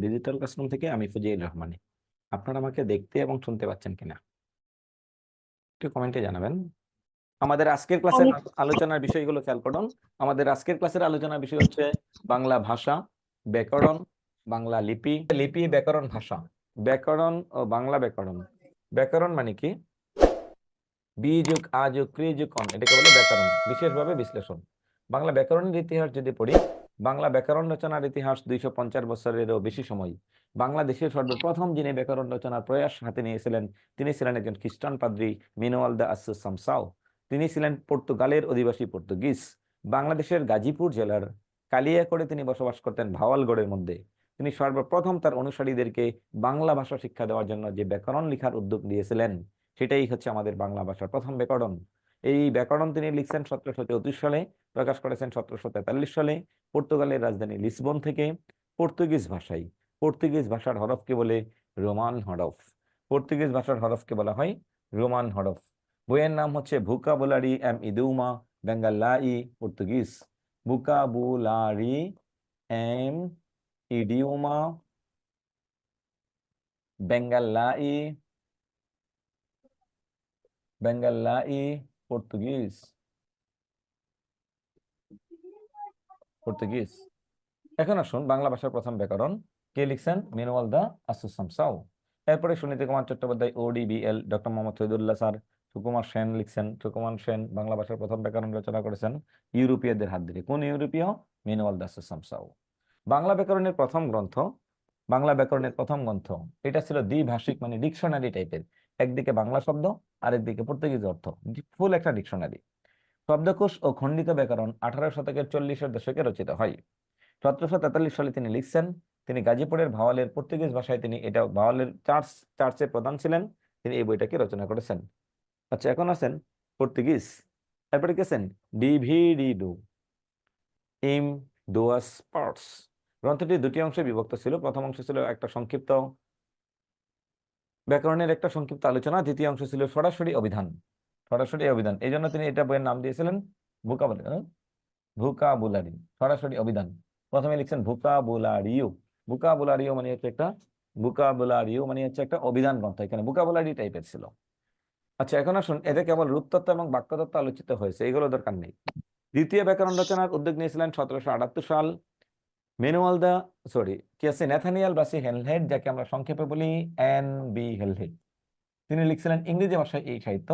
Digital classroom থেকে আমি ফজিল রহমানি আপনারা আমাকে দেখতে এবং শুনতে পাচ্ছেন কিনা? একটু কমেন্টে জানাবেন। আমাদের আজকের ক্লাসের আলোচনার বিষয়গুলো খেয়াল করুন। আমাদের আজকের ক্লাসের আলোচনার বিষয় হচ্ছে বাংলা ভাষা ব্যাকরণ বাংলা লিপি। লিপি ব্যাকরণ ভাষা। ব্যাকরণ ও বাংলা ব্যাকরণ। ব্যাকরণ মানে কি? বি যুগ আ যুগ ক্রি যুগ অন। এটাকে বলে ব্যাকরণ। বিশেষভাবে বিশ্লেষণ। বাংলা ব্যাকরণের ইতিহাস যদি পড়ি বাংলা ব্যাকরণ রচনার ইতিহাস দুইশো পঞ্চাশ বছরেরও বেশি সময়। বাংলাদেশের সর্বপ্রথম যিনি ব্যাকরণ রচনার প্রয়াস হাতে নিয়েছিলেন, তিনি ছিলেন একজন খ্রিস্টান পাদ্রী মিনোয়াল দা আসু সামসাও তিনি ছিলেন পর্তুগালের অধিবাসী পর্তুগিজ। বাংলাদেশের গাজীপুর জেলার কালিয়াকড়ে তিনি বসবাস করতেন ভাওয়ালগড়ের মধ্যে। তিনি সর্বপ্রথম তার অনুসারীদেরকে বাংলা ভাষা শিক্ষা দেওয়ার জন্য যে ব্যাকরণ লেখার উদ্যোগ নিয়েছিলেন, সেটাই হচ্ছে আমাদের বাংলা ভাষার প্রথম ব্যাকরণ। এই ব্যাকরণ তিনি লিখছেন সতেরোশো চৌত্রিশ সালে, প্রকাশ করেছেন সতেরোশো তেতাল্লিশ সালে। পর্তুগালের রাজধানী লিসবন থেকে পর্তুগিজ ভাষায়। পর্তুগিজ ভাষার হরফকে বলে রোমান হরফ। পর্তুগিজ ভাষার হরফকে বলা হয় রোমান হরফ। বইয়ের নাম হচ্ছে ভুকাবুলারি এম ইদুমা বেঙ্গালাই পর্তুগিজ। ভুকাবুলারি এম ইডিউমা বেঙ্গালাই বেঙ্গালাই পর্তুগিজ। পর্তুগিজ এখন আসুন বাংলা ভাষার প্রথম ব্যাকরণ। কে লিখছেন? মিনওয়াল দা আসুসাম সাউ। এরপরে Suniti Kumar Chattopadhyay ODBL doctor Mohammad Shahidullah sir, Sukumar Sen লিখছেন। সুকুমার সেন বাংলা ভাষার প্রথম ব্যাকরণ রচনা করেছেন। ইউরোপীয়দের হাত ধরে। কোন ইউরোপীয়? মিনওয়াল দা আসুসাম সাউ। বাংলা ব্যাকরণের প্রথম গ্রন্থ, বাংলা ব্যাকরণের প্রথম গ্রন্থ, এটা ছিল দ্বিভাষিক মানে ডিকশনারি টাইপের। একদিকে বাংলা শব্দ, আরেকদিকে পর্তুগিজ অর্থ। ফুল একটা ডিকশনারি। শব্দকোষ ও খণ্ডিত ব্যাকরণ আঠারো শতকের চল্লিশের দশকে রচিত হয়। সতেরোশো তেতাল্লিশ সালে তিনি লিখছেন, তিনি গাজীপুরের ভাওয়ালের পর্তুগিজ ভাষায় তিনি এটা ভাওয়ালের চার্চ চার্চের প্রধান ছিলেন, তিনি এই বইটাকে রচনা করেছেন। আচ্ছা এখন আছেন পর্তুগিজ। তারপরে গেছেন ডিভিডিডু ইম ডুয়াস পার্টস। গ্রন্থটি দুটি অংশে বিভক্ত ছিল। প্রথম অংশ ছিল একটা সংক্ষিপ্ত ব্যাকরণের একটা সংক্ষিপ্ত আলোচনা, দ্বিতীয় অংশ ছিল সরাসরি অভিধান। সরাসরি অভিধান। এই জন্য তিনি এটা বইয়ের নাম দিয়েছিলেন ভুকাবুলারি ভুকাবুলারি, সরাসরি অভিধান। প্রথমে লিখছেন ভুকাবুলারিও। ভুকাবুলারিও মানে হচ্ছে একটা, ভুকাবুলারিও মানে হচ্ছে একটা অভিধান গ্রন্থ। এখানে ভুকাবুলারি টাইপের ছিল। আচ্ছা এখন আসুন, এতে কেবল রূপতত্ত্ব এবং বাক্যতত্ত্ব আলোচিত হয়েছে, এগুলো দরকার নেই। দ্বিতীয় ব্যাকরণ রচনার উদ্যোগ নিয়েছিলেন সতেরোশো আটাত্তর সাল মেনুয়াল দা সরি কি আছে ন্যাথানিয়াল বাসি হেলহেড, যাকে আমরা সংক্ষেপে বলি এন বি হেলহেড। তিনি লিখছিলেন ইংরেজি ভাষায় এই সাহিত্য।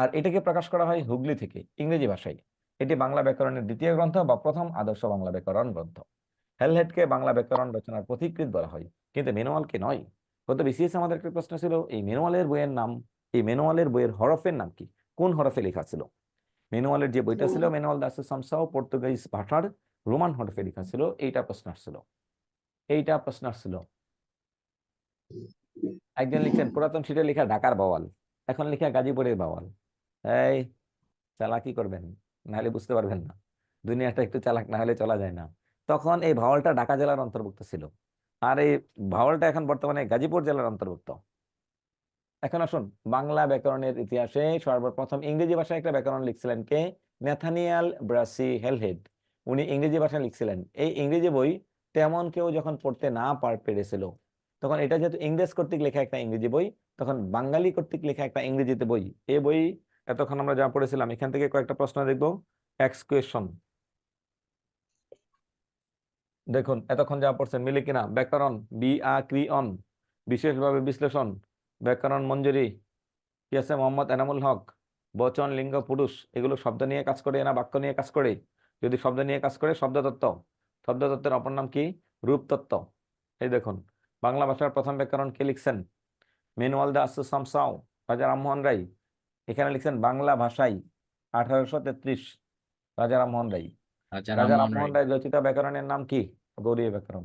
আর এটাকে প্রকাশ করা হয় হুগলি থেকে, ইংরেজি ভাষায়। এটি বাংলা ব্যাকরণের দ্বিতীয় গ্রন্থ বা প্রথম আদর্শ বাংলা ব্যাকরণ গ্রন্থ। হেলহেটকে বাংলা ব্যাকরণ রচনার পথিকৃত বলা হয়। কিন্তু মেনুয়ালকে নয়? গত বিসিএস আমাদের একটা প্রশ্ন ছিল, এই মেনুয়ালের বইয়ের নাম, এই মেনুয়ালের বইয়ের হরফের নাম কি? কোন হরফে লেখা ছিল? মেনুয়ালের যে বইটা ছিল মেনুয়াল দাস সামসাও পর্তুগিজ ভাষার রোমান হরফে লেখা ছিল, এইটা প্রশ্ন আসছিল। এইটা প্রশ্ন আসছিল। একজন লিখছেন, পুরাতন সিটে লেখা ঢাকার বাওয়াল, এখন লেখা গাজীপুরের বাওয়াল। এই চালাকি করবেন, নাহলে বুঝতে পারবেন না। দুনিয়াটা একটু চালাক না হলে চলা যায় না। তখন এই ভাওয়ালটা ঢাকা জেলার অন্তর্ভুক্ত ছিল। আর এই ভাওয়ালটা এখন বর্তমানে গাজীপুর জেলার অন্তর্ভুক্ত। এখন আসুন, বাংলা ব্যাকরণের ইতিহাসে সর্বপ্রথম ইংরেজি ভাষায় একটা ব্যাকরণ লিখছিলেন কে? ন্যাথানিয়াল ব্রাসি হেলহেড উনি ইংরেজি ভাষায় লিখছিলেন। এই ইংরেজি বই তেমন কেউ যখন পড়তে না পার পেরেছিল, তখন এটা যেহেতু ইংরেজ কর্তৃক লেখা একটা ইংরেজি বই, তখন বাঙালি কর্তৃক লেখা একটা ইংরেজিতে বই। এই বই এতক্ষণ আমরা যা পড়েছিলাম, এখান থেকে কয়েকটা প্রশ্ন দেখব। এক্স কোয়েশন দেখুন, এতক্ষণ যা পড়ছেন, মিলে কিনা? ব্যাকরণ বি আ ক্রি অন বিশেষভাবে বিশ্লেষণ। ব্যাকরণ, মঞ্জুরি কি আছে মোহাম্মদ এনামুল হক, বচন, লিঙ্গ, পুরুষ, এগুলো শব্দ নিয়ে কাজ করে, না বাক্য নিয়ে কাজ করে? যদি শব্দ নিয়ে কাজ করে, শব্দতত্ত্ব। শব্দতত্ত্বের অপর নাম কি? রূপতত্ত্ব। এই দেখুন, বাংলা ভাষার প্রথম ব্যাকরণ কে লিখছেন? মেনুয়াল দা আসুসাম সাও, রাজা রামমোহন রায় এখানে লিখছেন বাংলা ভাষায় আঠারোশো তেত্রিশ রাজা রামমোহন রায়। রাজা রামমোহন রায়। রচিত ব্যাকরণের নাম কি? গৌরীয় ব্যাকরণ।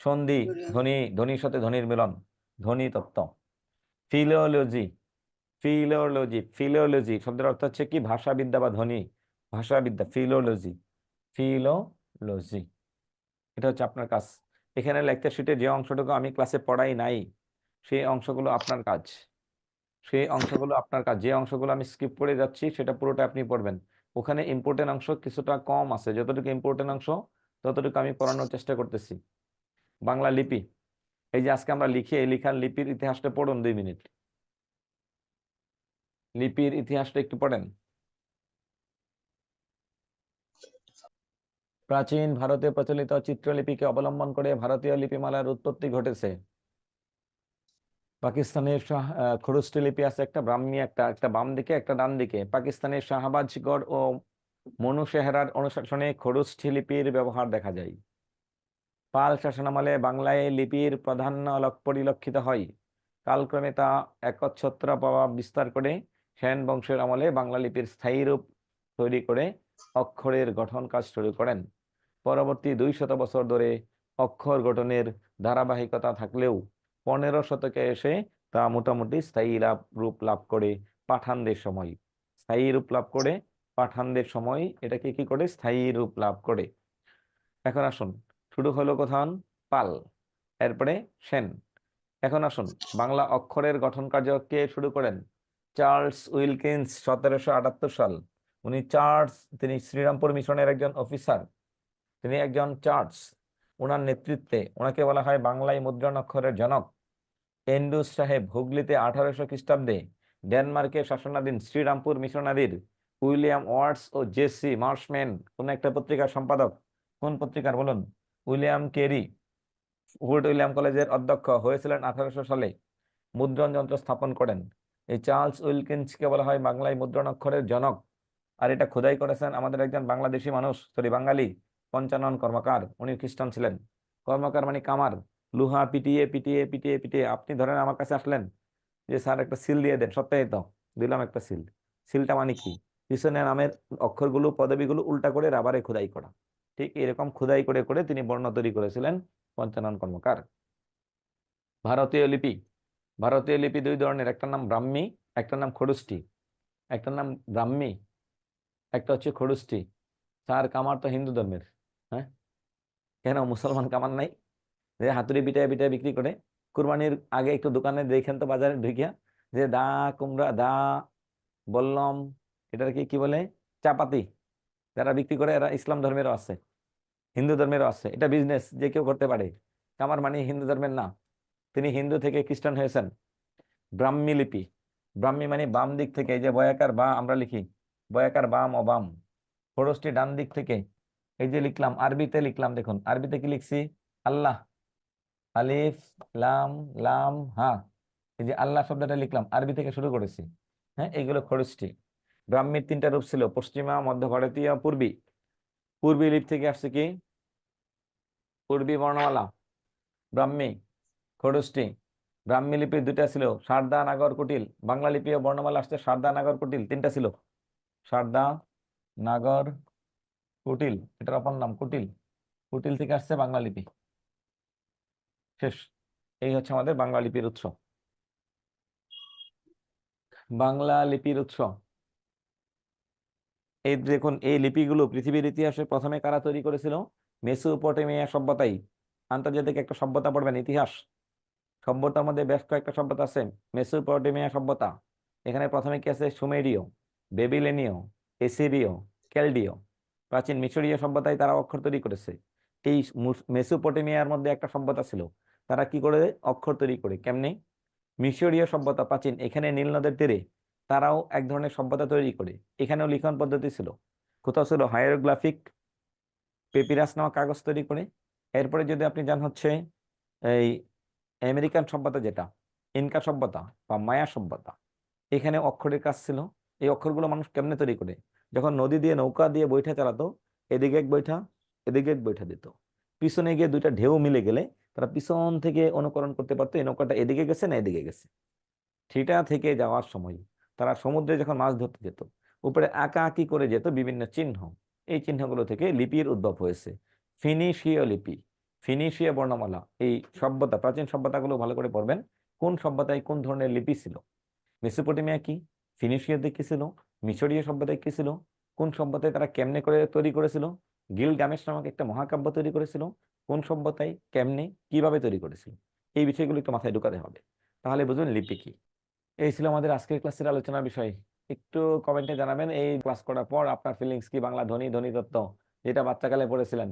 সন্ধি ধ্বনি ধ্বনির সাথে ধ্বনির মিলন। ধ্বনি তত্ত্ব। ফিলোলজি ফিলোলজি ফিলোলজি শব্দের অর্থ হচ্ছে কি? ভাষাবিদ্যা বা ধ্বনি। ভাষাবিদ্যা ফিলোলজি ফিলোলজি। এটা হচ্ছে আপনার কাজ। এখানে লেকচার শিটে যে অংশটুকু আমি ক্লাসে পড়াই নাই সেই অংশগুলো আপনার কাজ। সেই অংশগুলো আপনার কাজ, যে অংশগুলো আমি স্কিপ করে যাচ্ছি সেটা পুরোটা আপনি পড়বেন। ওখানে ইম্পর্টেন্ট অংশ কিছুটা কম আছে, যতটুকু ইম্পর্টেন্ট অংশ ততটুকু আমি পড়ানোর চেষ্টা করতেছি। বাংলা লিপি, এই যে আজকে আমরা লিখি, এই লিখার লিপির ইতিহাসটা পড়ুন দুই মিনিট। লিপির ইতিহাসটা একটু পড়েন। প্রাচীন ভারতে প্রচলিত চিত্রলিপিকে অবলম্বন করে ভারতীয় লিপিমালার উৎপত্তি ঘটেছে। পাকিস্তানের শাহ আহ, লিপি আছে একটা ব্রাহ্মী একটা একটা বাম দিকে একটা ডান দিকে। পাকিস্তানের শাহবাজগড় ও মনু সেহরার অনুশাসনে খরুষ্ঠি লিপির ব্যবহার দেখা যায়। পাল শাসনামলে বাংলায় লিপির প্রাধান্য লক- পরিলক্ষিত হয়। কালক্রমে তা একচ্ছত্র প্রভাব বিস্তার করে সেন বংশের আমলে বাংলা লিপির স্থায়ী রূপ তৈরি করে অক্ষরের গঠন কাজ শুরু করেন। পরবর্তী দুই শত বছর ধরে অক্ষর গঠনের ধারাবাহিকতা থাকলেও পনেরো শতকে এসে তা মোটামুটি স্থায়ী লাভ, রূপ লাভ করে পাঠানদের সময়। স্থায়ী রূপ লাভ করে পাঠানদের সময় এটাকে কি করে? স্থায়ী রূপ লাভ করে। এখন আসুন, শুরু হলো কোথান? পাল, এরপরে সেন। এখন আসুন, বাংলা অক্ষরের গঠন কার্য কে শুরু করেন। চার্লস উইলকিন্স, সতেরোশো আটাত্তর সাল। উনি চার্লস, তিনি শ্রীরামপুর মিশনের একজন অফিসার। তিনি একজন চার্লস। ওনার নেতৃত্বে ওনাকে বলা হয় বাংলায় মুদ্রণ অক্ষরের জনক। এন্ডুস সাহেব হুগলিতে আঠারোশো খ্রিস্টাব্দে ডেনমার্কের শাসনাধীন শ্রীরামপুর মিশনারির উইলিয়াম ওয়ার্ডস ও জেসি মার্শম্যান কোন একটা পত্রিকার সম্পাদক, কোন পত্রিকার বলুন? উইলিয়াম কেরি উড উইলিয়াম কলেজের অধ্যক্ষ হয়েছিলেন আঠারোশো সালে। মুদ্রণ যন্ত্র স্থাপন করেন। এই চার্লস উইলকিন্সকে বলা হয় বাংলায় মুদ্রণ অক্ষরের জনক। আর এটা খোদাই করেছেন আমাদের একজন বাংলাদেশি মানুষ, সরি বাঙালি পঞ্চানন কর্মকার, উনি খ্রিস্টান ছিলেন। কর্মকার মানে কামার। লুহা পিটিয়ে পিটিয়ে পিটিয়ে পিটিয়ে, আপনি ধরেন আমার কাছে আসলেন যে, স্যার, একটা সিল দিয়ে দেন সপ্তাহে তো দিলাম একটা সিল। সিলটা মানে কি? পিছনে নামের অক্ষরগুলো, পদবীগুলো উল্টা করে রাবারে খোদাই করা। ঠিক এরকম খোদাই করে করে তিনি বর্ণ তৈরি করেছিলেন পঞ্চানন কর্মকার। ভারতীয় লিপি। ভারতীয় লিপি দুই ধরনের, একটা নাম ব্রাহ্মী, একটা নাম খড়ুষ্টি। একটা নাম ব্রাহ্মী, একটা হচ্ছে খড়ুষ্টি। স্যার, কামার তো হিন্দু ধর্মের। হ্যাঁ? কেন মুসলমান কামার নাই? যে হাতুড়ি পিটায় পিটায় বিক্রি করে। কুরবানির আগে একটু দোকানে দেখেন তো বাজারে ঢুকিয়া, যে দা কুমড়া, দা বললম, এটার কি কি বলে? চাপাতি। যারা বিক্রি করে এরা ইসলাম ধর্মেরও আছে, হিন্দু ধর্মেরও আছে। এটা বিজনেস যে কেউ করতে পারে। কামার মানে হিন্দু ধর্মের না তিনি হিন্দু থেকে খ্রিস্টান হয়েছেন। ব্রাহ্মী লিপি। ব্রাহ্মী মানে বাম দিক থেকে যে বয়াকার বা আমরা লিখি, বয়াকার বাম অবাম। বাম খরচটি ডান দিক থেকে এই যে লিখলাম, আরবিতে লিখলাম, দেখুন, আরবিতে কি লিখছি? আল্লাহ, আলিফ, লাম লাম, হা, এই যে আল্লাহ শব্দটা লিখলাম, আরবি থেকে শুরু করেছি হ্যাঁ এইগুলো খরচটি। ব্রাহ্মীর তিনটা রূপ ছিল, পশ্চিমা, মধ্য ভারতীয়, পূর্বী। পূর্বী লিপ থেকে আসছে কি? পূর্বী বর্ণমালা, ব্রাহ্মী, খরচটি। ব্রাহ্মী লিপির দুইটা ছিল, সারদা, নাগর, কুটিল। বাংলা লিপি ও বর্ণমালা আসছে, সারদা, নাগর, কুটিল, তিনটা ছিল। সারদা, নাগর কুটিল, এটার অপর নাম কুটিল। কুটিল থেকে আসছে বাংলা লিপি। শেষ। এই হচ্ছে আমাদের বাংলা লিপির উৎস। বাংলা লিপির উৎস। এই দেখুন, এই লিপিগুলো পৃথিবীর ইতিহাসে প্রথমে কারা তৈরি করেছিল? মেসোপটেমিয়া সভ্যতাই। আন্তর্জাতিক একটা সভ্যতা পড়বেন, ইতিহাস। সভ্যতার মধ্যে বেশ কয়েকটা সভ্যতা আছে। মেসোপটেমিয়া সভ্যতা। এখানে প্রথমে কি আছে? সুমেরীয়, বেবিলেনীয়, এসিরীয়, ক্যালডীয়। প্রাচীন মিশরীয় সভ্যতায় তারা অক্ষর তৈরি করেছে। এই মেসোপটেমিয়ার মধ্যে একটা সভ্যতা ছিল। তারা কি করে? অক্ষর তৈরি করে। কেমনে? মিশরীয় সভ্যতা, প্রাচীন, এখানে নীল নদের তীরে তারাও এক ধরনের সভ্যতা তৈরি করে। এখানেও লিখন পদ্ধতি ছিল। কোথাও ছিল হায়ারোগ্রাফিক পেপিরাস নামক কাগজ তৈরি করে। এরপরে যদি আপনি যান হচ্ছে এই আমেরিকান সভ্যতা যেটা, ইনকা সভ্যতা বা মায়া সভ্যতা, এখানে অক্ষরের কাজ ছিল। এই অক্ষরগুলো মানুষ কেমনে তৈরি করে? যখন নদী দিয়ে নৌকা দিয়ে বৈঠা চালাতো, এদিকে এক বৈঠা, এদিকে এক বৈঠা দিত। পিছনে গিয়ে দুইটা ঢেউ মিলে গেলে তারা পিছন থেকে অনুকরণ করতে পারতো, এই নৌকাটা এদিকে গেছে না এদিকে গেছে। সেটা থেকে যাওয়ার সময় তারা সমুদ্রে যখন মাছ ধরতে যেত, উপরে আঁকা আঁকি করে যেত বিভিন্ন চিহ্ন। এই চিহ্নগুলো থেকে লিপির উদ্ভব হয়েছে। ফিনিশীয় লিপি, ফিনিশীয় বর্ণমালা, এই সভ্যতা, প্রাচীন সভ্যতাগুলো ভালো করে পড়বেন, কোন সভ্যতায় কোন ধরনের লিপি ছিল? মেসোপটেমিয়া কি? ফিনিশীয়তে কি ছিল? মিশরীয় সভ্যতায় কি ছিল? কোন সভ্যতায় তারা কেমনে করে তৈরি করেছিল? গিল গামেশ নামক একটা মহাকাব্য তৈরি করেছিল। কোন সভ্যতায় কেমনে, কীভাবে তৈরি করেছিল? এই বিষয়গুলো একটু মাথায় ঢুকাতে হবে। তাহলে বুঝবেন লিপি কি। এই ছিল আমাদের আজকের ক্লাসের আলোচনার বিষয়। একটু কমেন্টে জানাবেন, এই ক্লাস করার পর আপনার ফিলিংস কি? বাংলা ধ্বনি ধ্বনি তত্ত্ব, যেটা বাচ্চাকালে পড়েছিলেন।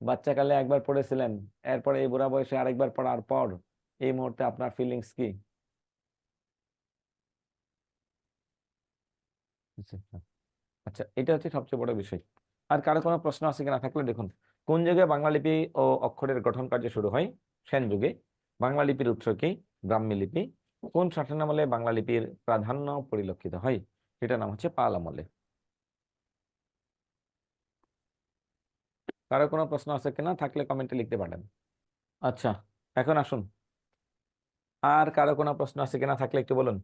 বাচ্চাকালে একবার পড়েছিলেন, এরপরে এই বুড়া বয়সে আরেকবার পড়ার পর এই মুহূর্তে আপনার ফিলিংস কি? আচ্ছা এটা হচ্ছে সবচেয়ে বড় বিষয়। আর কারও কোনো প্রশ্ন আছে কিনা থাকলে দেখুন। কোন যুগে বাংলা লিপি ও অক্ষরের গঠন কার্য শুরু হয়? সেন যুগে। বাংলা লিপির উৎস কি? ব্রাহ্মী লিপি। কোন শাসনামলে বাংলা লিপির প্রাধান্য পরিলক্ষিত হয়? সেটার নাম হচ্ছে পাল আমলে। কারও কোনো প্রশ্ন আছে কিনা থাকলে কমেন্টে লিখতে পারেন। আচ্ছা এখন আসুন। আর কারও কোনো প্রশ্ন আছে কিনা থাকলে একটু বলুন।